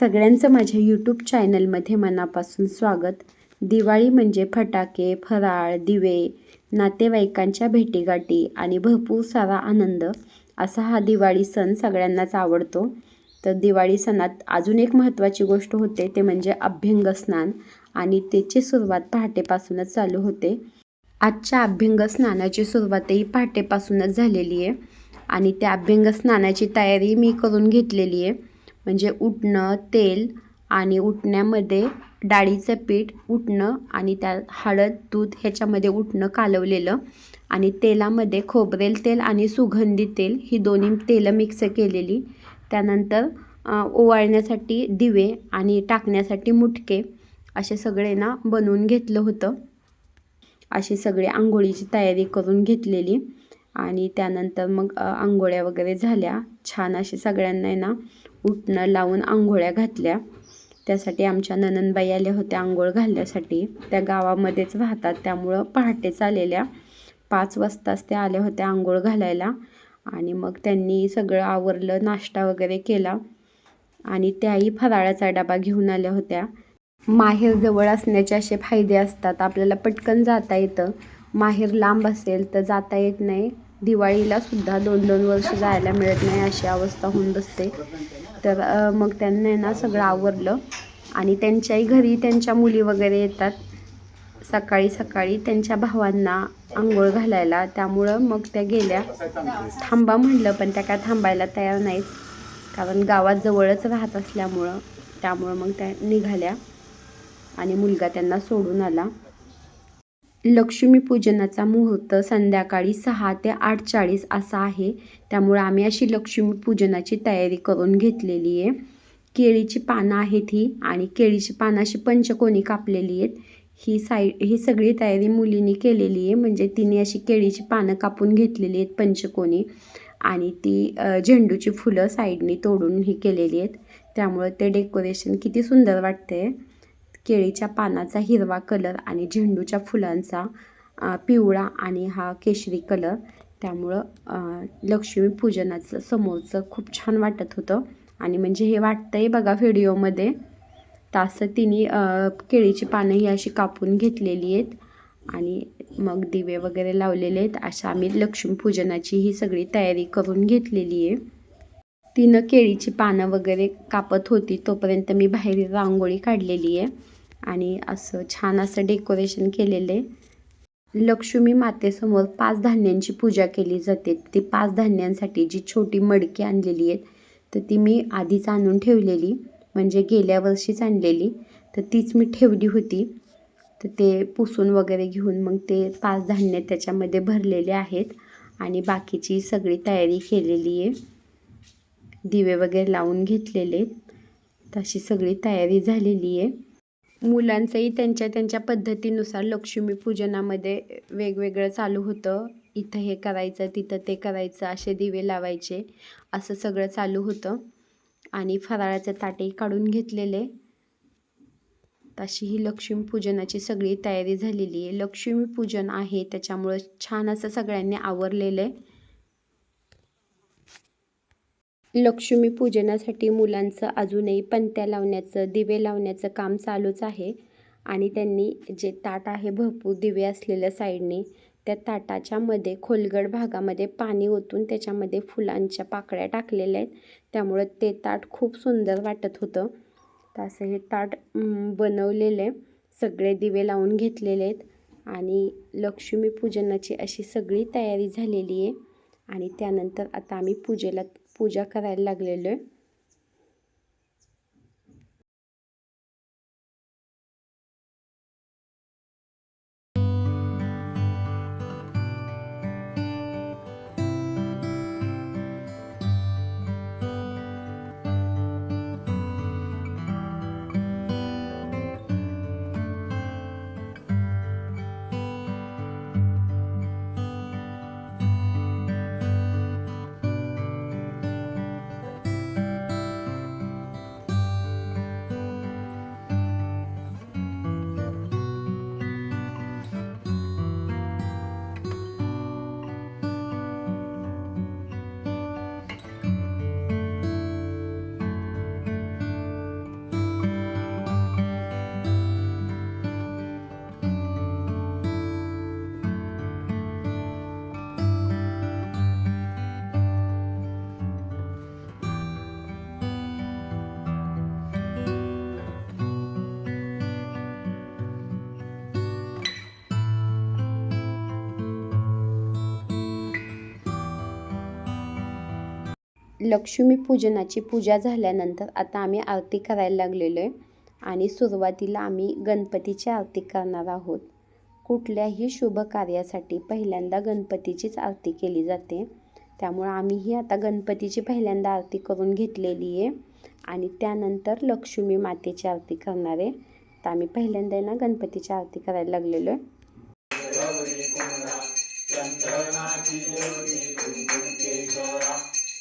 सगळ्यांचं माझ्या यूट्यूब चॅनलमध्ये मनापासून स्वागत. दिवाळी म्हणजे फटाके फराळ दिवे नातेवाईकांच्या भेटीगाठी आणि भरपूर सारा आनंद असा हा दिवाळी सण सगळ्यांनाच आवडतो. तर दिवाळी सणात अजून एक महत्त्वाची गोष्ट होते ते म्हणजे अभ्यंग स्नान आणि त्याची सुरुवात पहाटेपासूनच चालू होते. आजच्या अभ्यंग स्नानाची सुरुवातही पहाटेपासूनच झालेली आहे आणि त्या अभ्यंग स्नानाची तयारी मी करून घेतलेली आहे. म्हणजे उठणं तेल आणि उठण्यामध्ये डाळीचं पीठ उठणं आणि त्या हळद दूध ह्याच्यामध्ये उठणं कालवलेलं आणि तेलामध्ये खोबरेल तेल आणि सुगंधी तेल ही दोन्ही तेलं मिक्स केलेली. त्यानंतर ओवाळण्यासाठी दिवे आणि टाकण्यासाठी मुटके असे सगळे ना बनवून घेतलं होतं. अशी सगळी आंघोळीची तयारी करून घेतलेली. आणि त्यानंतर मग आंघोळ्या वगैरे झाल्या. छान अशी सगळ्यांना आहे ना उठणं लावून आंघोळ्या घातल्या. त्यासाठी आमच्या ननंदबाई आल्या होत्या आंघोळ घालण्यासाठी. त्या गावामध्येच राहतात त्यामुळं पहाटेच आलेल्या. पाच वाजताच त्या आल्या होत्या आंघोळ घालायला. आणि मग त्यांनी सगळं आवरलं नाश्ता वगैरे केला. आणि त्याही फराळाचा डबा घेऊन आल्या होत्या. माहेर जवळ असण्याचे असे फायदे असतात. आपल्याला पटकन जाता येतं. माहेर लांब असेल तर जाता येत नाही. दिवाळीला सुद्धा दोन दोन वर्ष जायला मिळत नाही अशी अवस्था होऊन बसते. तर मग त्यांना ना सगळं आवरलं आणि त्यांच्याही घरी त्यांच्या मुली वगैरे येतात. सकाळी सकाळी त्यांच्या भावांना आंघोळ घालायला. त्यामुळं मग त्या गेल्या. थांबा म्हणलं पण त्या काय थांबायला तयार नाहीत. कारण गावात जवळच राहत असल्यामुळं त्यामुळं मग त्या निघाल्या आणि मुलगा त्यांना सोडून आला. लक्ष्मीपूजनाचा मुहूर्त संध्याकाळी सहा ते आठ चाळीस असा आहे. त्यामुळे आम्ही अशी लक्ष्मीपूजनाची तयारी करून घेतलेली आहे. केळीची पानं आहेत ही आणि केळीची पानं अशी पंचकोनी कापलेली आहेत. ही साई ही सगळी तयारी मुलीने केलेली आहे. म्हणजे तिने अशी केळीची पानं कापून घेतलेली आहेत पंचकोनी आणि ती झेंडूची फुलं साईडनी तोडून ही केलेली आहेत. त्यामुळं ते डेकोरेशन किती सुंदर वाटते केळीच्या पानाचा हिरवा कलर आणि झेंडूच्या फुलांचा पिवळा आणि हा केशरी कलर. त्यामुळं लक्ष्मीपूजनाचं समोरचं खूप छान वाटत होतं. आणि म्हणजे हे वाटतं आहे बघा व्हिडिओमध्ये तसं तिने केळीची पानं ही अशी कापून घेतलेली आहेत. आणि मग दिवे वगैरे लावलेले आहेत. अशा आम्ही लक्ष्मीपूजनाची ही सगळी तयारी करून घेतलेली आहे. तिनं केळीची पानं वगैरे कापत होती तोपर्यंत मी बाहेर रांगोळी काढलेली आहे. आणि असं छान असं डेकोरेशन केलेलं आहे. लक्ष्मी मातेसमोर पाच धान्यांची पूजा केली जाते. ती पाच धान्यांसाठी जी छोटी मडकी आणलेली आहेत तर ती मी आधीच आणून ठेवलेली म्हणजे गेल्या वर्षीच आणलेली. तर तीच मी ठेवली होती. तर ते पुसून वगैरे घेऊन मग ते पाच धान्य त्याच्यामध्ये भरलेले आहेत. आणि बाकीची सगळी तयारी केलेली आहे. दिवे वगैरे लावून घेतलेले. तशी सगळी तयारी झालेली आहे. मुलांचंही त्यांच्या त्यांच्या पद्धतीनुसार लक्ष्मीपूजनामध्ये वेगवेगळं चालू होतं. इथं हे करायचं तिथं ते करायचं असे दिवे लावायचे. असं सगळं चालू होतं. आणि फराळाचे ताटेही काढून घेतलेले. तशी ही लक्ष्मीपूजनाची सगळी तयारी झालेली आहे. लक्ष्मीपूजन आहे त्याच्यामुळं छान असं सगळ्यांनी आवरलेलं आहे. लक्ष्मीपूजनासाठी मुलांचं अजूनही पणत्या लावण्याचं दिवे लावण्याचं काम चालूच आहे. आणि त्यांनी जे ताट आहे भरपूर दिवे असलेल्या साईडने त्या ताटाच्या मध्ये खोलगड भागामध्ये पाणी ओतून त्याच्यामध्ये फुलांच्या पाकळ्या टाकलेल्या आहेत. त्यामुळं ते ताट खूप सुंदर वाटत होतं. तर असं हे ताट बनवलेले बनवलेलं आहे. सगळे दिवे लावून घेतलेले आहेत. आणि लक्ष्मीपूजनाची अशी सगळी तयारी झालेली आहे. आणि त्यानंतर आता आम्ही पूजेला पूजा करायला लागलेलो आहे. लक्ष्मीपूजनाची पूजा झाल्यानंतर आता आम्ही आरती करायला लागलेलो आहे. आणि सुरुवातीला आम्ही गणपतीची आरती करणार आहोत. कुठल्याही शुभ कार्यासाठी पहिल्यांदा गणपतीचीच आरती केली जाते. त्यामुळं आम्हीही आता गणपतीची पहिल्यांदा आरती करून घेतलेली आहे. आणि त्यानंतर लक्ष्मी मातेची आरती करणार आहे. तर आम्ही पहिल्यांदा ना गणपतीची आरती करायला लागलेलो आहे.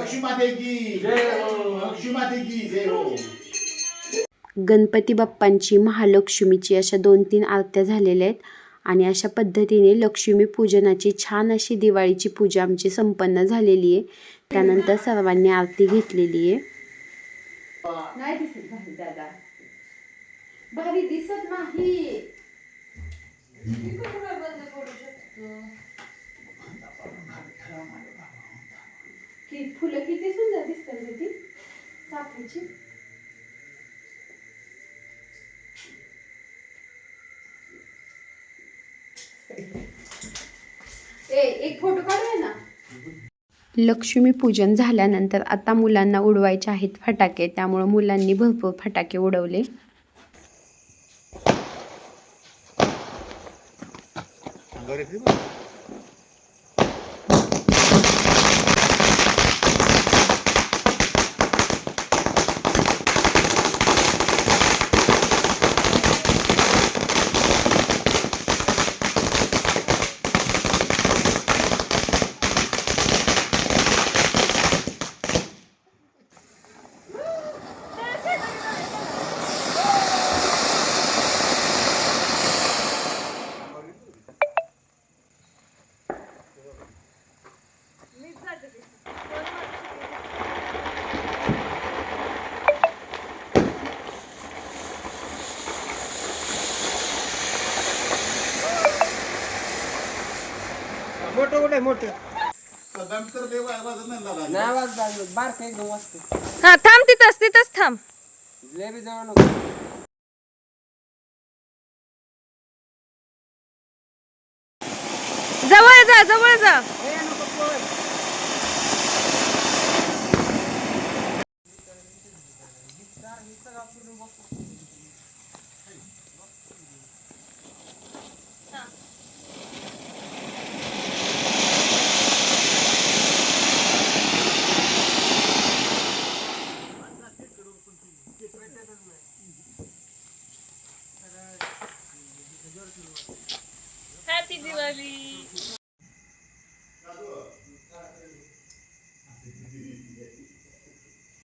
लक्ष्मी माते की जय हो. लक्ष्मी माते की जय हो. गणपती बाप्पांची महालक्ष्मीची अशा दोन तीन आरत्या झालेल्या आहेत आणि अशा पद्धतीने लक्ष्मी पूजनाची छान अशी दिवाळीची पूजा आमची संपन्न झालेली आहे. त्यानंतर सर्वांनी आरती घेतलेली आहे. नाही दिसत भारी दादा. भारी दिसत नाही. की फुलं किती सुंदर दिसतात ग ती? चाफ्याची ए एक फोटो काढूया ना? लक्ष्मी पूजन झाल्यानंतर आता मुलांना उडवायचे आहेत फटाके त्यामुळं मुलांनी भरपूर फटाके उडवले. मोठं कुठे मोठं. नंतर देव आवाज नाही झाला. नाही वाजत बारक एकदम वाजते हा थांब तिथंच तिथंच थांब. लय बी जवळ नको. जवळ जा जवळ जा.